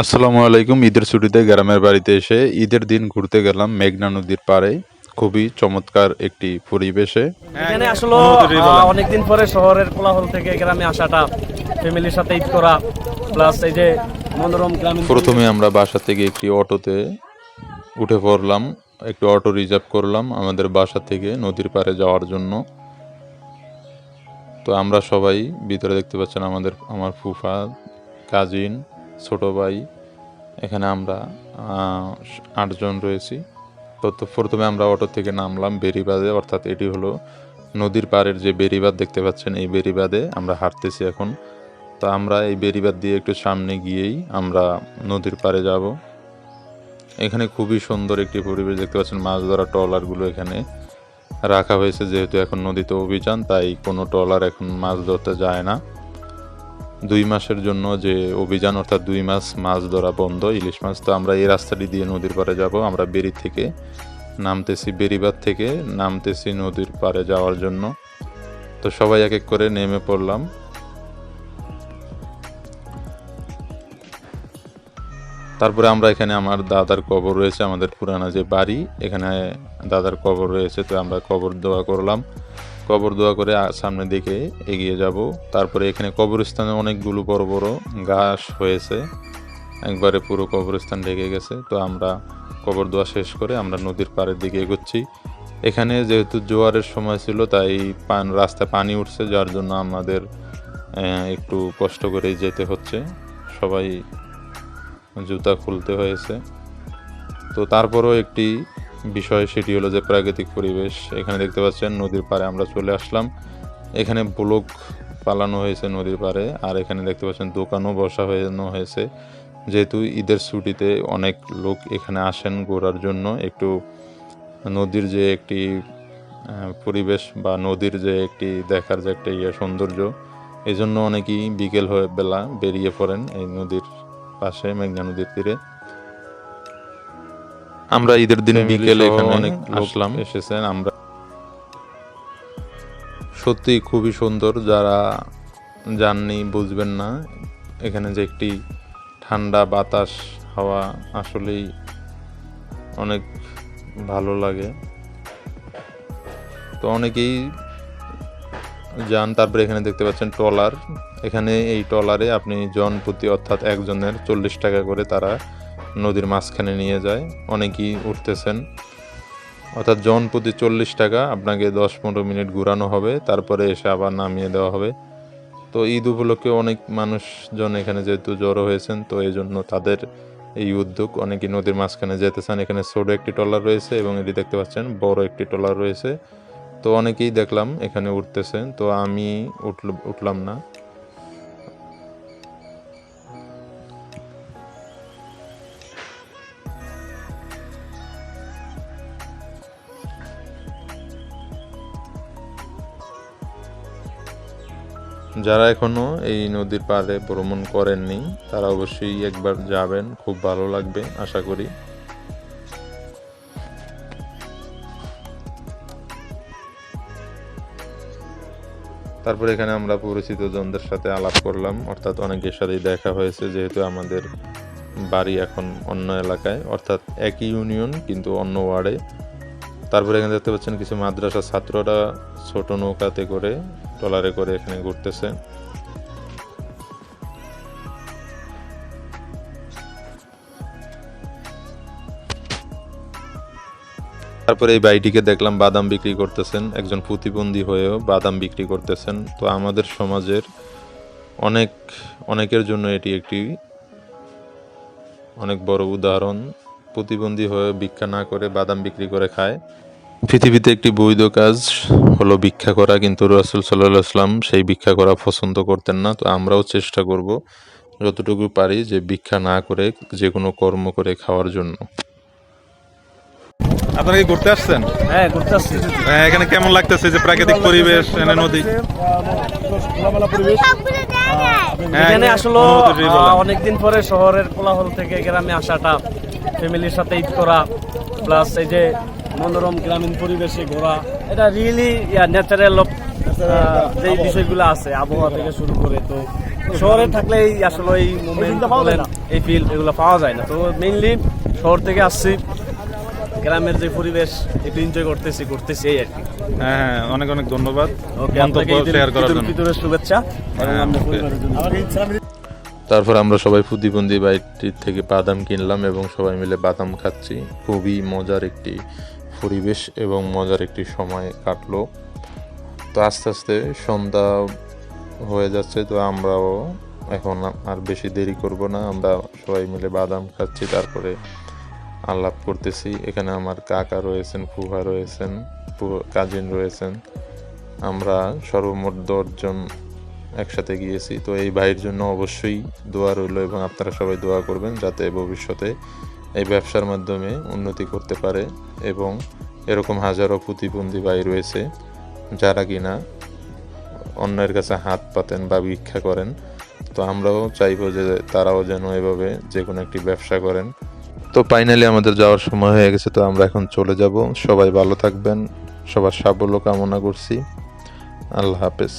আসসালামু আলাইকুম ঈদের ছুটিতে গ্রামের বাড়িতে এসে ঈদের দিন ঘুরতে গেলাম মেঘনা নদীর পাড়ে। খুবই চমৎকার একটি পরিবেশে। এখানে আসলে অনেকদিন পরে শহরের কোলাহল থেকে গ্রামে আসাটা ফ্যামিলির সাথে ঈদ করা প্লাস এই যে মনোরম গ্রামীণ প্রথমে আমরা বাসা থেকে একটি অটোতে উঠে পড়লাম একটু অটো রিজার্ভ করলাম আমাদের বাসা থেকে নদীর পাড়ে যাওয়ার জন্য। তো আমরা সবাই ভিতরে দেখতে পাচ্ছেন আমাদের আমার ফুফা কাজিন ছোট ভাই, এখানে আমরা আটজন রয়েছি। তো প্রথমে আমরা অটো থেকে নামলাম বেরিবাদে অর্থাৎ এটি হলো নদীর পাড়ের যে বেরিবাদ দেখতে পাচ্ছেন, এই বেরিবাদে আমরা হাঁটতেছি এখন। তো আমরা এই বেরিবাদ দিয়ে একটু সামনে গিয়েই আমরা নদীর পাড়ে যাব। এখানে খুবই সুন্দর একটি পরিবেশ দেখতে পাচ্ছেন, মাছ ধরা ট্রলারগুলো এখানে রাখা হয়েছে, যেহেতু এখন নদীতে অভিযান, তাই কোনো ট্রলার এখন মাছ ধরতে যায় না। দুই মাসের জন্য যে অভিযান, অর্থাৎ দুই মাস মাছ ধরা বন্ধ, ইলিশ মাছ, তো আমরা এই রাস্তাটি দিয়ে নদীর পাড়ে যাব। আমরা বেরি থেকে নামতেছি বেরিবাদ থেকে নামতেছি নদীর পাড়ে যাওয়ার জন্য। তো সবাই এক এক করে নেমে পড়লাম। তারপরে আমরা এখানে আমার দাদার কবর রয়েছে, আমাদের পুরানা যে বাড়ি, এখানে দাদার কবর রয়েছে, তো আমরা কবর দোয়া করলাম। কবর দোয়া করে সামনের দিকে এগিয়ে যাব। তারপরে এখানে কবরস্থানে অনেকগুলো বড় বড় ঘাস হয়েছে। একবারে পুরো কবরস্থান ঢেকে গেছে। তো আমরা কবর দোয়া শেষ করে আমরা নদীর পাড়ের দিকে এগোচ্ছি। এখানে যেহেতু জোয়ারের সময় ছিল, তাই পান রাস্তায় পানি উঠছে, যার জন্য আমাদের একটু কষ্ট করেই যেতে হচ্ছে। সবাই জুতা খুলতে হয়েছে। তো তারপরও একটি বিষয় সেটি হলো যে প্রাকৃতিক পরিবেশ। এখানে দেখতে পাচ্ছেন নদীর পাড়ে আমরা চলে আসলাম। এখানে ব্লক পালানো হয়েছে নদীর পাড়ে, আর এখানে দেখতে পাচ্ছেন দোকানও বসা হয়েছে। যেহেতু ঈদের ছুটিতে অনেক লোক এখানে আসেন ঘোরার জন্য, একটু নদীর যে একটি পরিবেশ বা নদীর যে একটি দেখার যে একটা ইয়ে সৌন্দর্য এই জন্য অনেকেই বিকেল হয়ে বেলা বেরিয়ে পড়েন এই নদীর পাশে, মেঘনা নদীর তীরে। আমরা ঈদের দিন বিকেলে এখানে অনেক আসলাম। এসেছেন আমরা সত্যি খুবই সুন্দর যারা জাননি বুঝবেন না এখানে যে একটি ঠান্ডা বাতাস হাওয়া আসলেই অনেক ভালো লাগে। তো অনেকেই যান তারপরে এখানে দেখতে পাচ্ছেন ট্রলার। এখানে এই ট্রলারে আপনি জন প্রতি অর্থাৎ একজনের চল্লিশ টাকা করে তারা নদীর মাঝখানে নিয়ে যায়। অনেকেই উঠতেছেন। অর্থাৎ জন প্রতি চল্লিশ টাকা আপনাকে দশ পনেরো মিনিট ঘুরানো হবে, তারপরে এসে আবার নামিয়ে দেওয়া হবে। তো ঈদ উপলক্ষে অনেক মানুষজন এখানে যেহেতু জড়ো হয়েছেন, তো এই জন্য তাদের এই উদ্যোগ অনেকে নদীর মাঝখানে যেতে চান এখানে ছোট একটি ট্রলার রয়েছে এবং এটি দেখতে পাচ্ছেন, বড় একটি ট্রলার রয়েছে। তো অনেকেই দেখলাম এখানে উঠতেছেন। তো আমি উঠল, উঠলাম না। যারা এখনও এই নদীর পাড়ে ভ্রমণ করেননি, তারা অবশ্যই একবার যাবেন, খুব ভালো লাগবে, আশা করি। তারপরে এখানে আমরা পরিচিত জনদের সাথে আলাপ করলাম, অর্থাৎ অনেকের সাথেই দেখা হয়েছে, যেহেতু আমাদের বাড়ি এখন অন্য এলাকায়, অর্থাৎ একই ইউনিয়ন কিন্তু অন্য ওয়ার্ডে। তারপরে এখানে দেখতে পাচ্ছেন কিছু মাদ্রাসা ছাত্ররা ছোট নৌকাতে করে ট্রলারে করে এখানে ঘুরতেছে। তারপরে এই বাইটিকে দেখলাম বাদাম বিক্রি করতেছেন, একজন প্রতিবন্ধী হয়েও বাদাম বিক্রি করতেছেন। তো আমাদের সমাজের অনেক, অনেকের জন্য এটি একটি অনেক বড় উদাহরণ। প্রতিবন্ধী হয়ে ভিক্ষা না করে বাদাম বিক্রি করে খায়। পৃথিবীতে একটি বৈধ কাজ হলো ভিক্ষা করা কিন্তু রসুল সাল্লাহ আসলাম সেই ভিক্ষা করা পছন্দ করতেন না। তো আমরাও চেষ্টা করব যতটুকু পারি যে ভিক্ষা না করে যে কোনো কর্ম করে খাওয়ার জন্য। আপনারা কি ঘুরতে আসছেন? হ্যাঁ ঘুরতে আসছি। হ্যাঁ, এখানে কেমন লাগতেছে যে প্রাকৃতিক পরিবেশ এখানে নদী? পরিবেশ। হ্যাঁ, এখানে আসলে অনেকদিন পরে শহরের কোলাহল থেকে গ্রামে আসাটা ফ্যামিলির সাথে ঈদ করা প্লাস এই যে মনোরম গ্রামীণ পরিবেশে ঘোরা এটা রিয়েলি ন্যাচারাল যে বিষয়গুলো আছে আবহাওয়া থেকে শুরু করে তো শহরে থাকলে এই আসলে এই মুভমেন্ট বলেন এই ফিল এগুলো পাওয়া যায় না। তো মেইনলি শহর থেকে আসছি গ্রামের যে পরিবেশ একটু এনজয় করতেছি করতেছি এই আর কি। হ্যাঁ হ্যাঁ অনেক অনেক ধন্যবাদ ফিতরের শুভেচ্ছা হ্যাঁ, তারপর আমরা সবাই প্রতিবন্ধী বাইকটির থেকে বাদাম কিনলাম এবং সবাই মিলে বাদাম খাচ্ছি। খুবই মজার একটি পরিবেশ এবং মজার একটি সময় কাটলো। তো আস্তে আস্তে সন্ধ্যা হয়ে যাচ্ছে, তো আমরাও এখন আর বেশি দেরি করব না। আমরা সবাই মিলে বাদাম খাচ্ছি, তারপরে আলাপ করতেছি। এখানে আমার কাকা রয়েছেন, ফুফা রয়েছেন কাজিন রয়েছেন। আমরা সর্বমোট দশজন একসাথে গিয়েছি। তো এই ভাইয়ের জন্য অবশ্যই দোয়া রইল এবং আপনারা সবাই দোয়া করবেন যাতে ভবিষ্যতে এই ব্যবসার মাধ্যমে উন্নতি করতে পারে এবং এরকম হাজারো প্রতিবন্ধী ভাই রয়েছে যারা কিনা অন্যের কাছে হাত পাতেন বা ভিক্ষা করেন। তো আমরাও চাইব যে তারাও যেন এভাবে যে কোনো একটি ব্যবসা করেন। তো ফাইনালি আমাদের যাওয়ার সময় হয়ে গেছে, তো আমরা এখন চলে যাব। সবাই ভালো থাকবেন, সবার সাফল্য কামনা করছি। আল্লাহ হাফেজ।